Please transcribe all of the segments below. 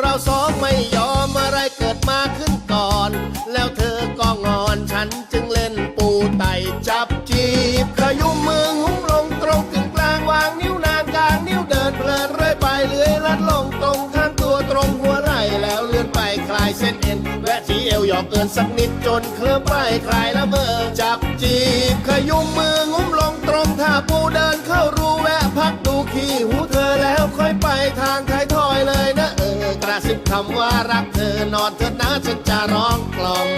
เราสองไม่ยอมอะไรเกิดมาขึ้นก่อน แล้วเธอก็งอนฉันจึงเล่นปูไตจับจีบขยุมมือหุ้มลงตรงถึงกลางวางนิ้วนางกลางนิ้วเดินเพลินเรื่อยไปเลื้อยลัดลงตรงข้างตัวตรงหัวไหล่แล้วเลื่อนไปคลายเส้นเอ็นแวะที่เอวหยอกเกินสักนิดจนเคลื่อนไปคลายละเมอจับจีบขยุมมืองุ้มลงตรงท่าปูเดินเข้ารูแวะพักดูขี้หูเธอแล้วค่อยไปทางท้ายทอยเลยนะาสิบคำว่ารักเธอนอนเถิดนะฉันจะร้องกล่อม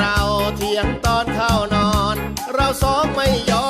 เราเที่ยงตอนเข้านอน เราสองไม่ยอม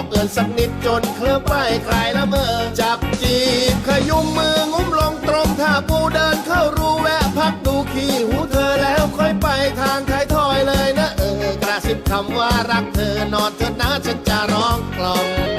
อวหยอกเอินสักนิดจนเคลิ้มไปคลายละเมอ จับจีบขยุมมืองุ้มลงตรงท่าปูเดินเข้ารูแวะพักดูขี้หูเธอแล้วค่อยไปทางท้ายทอยเลยนะเออกระซิบคำว่ารักเธอนอนเธอนะฉันจะร้องกล่อม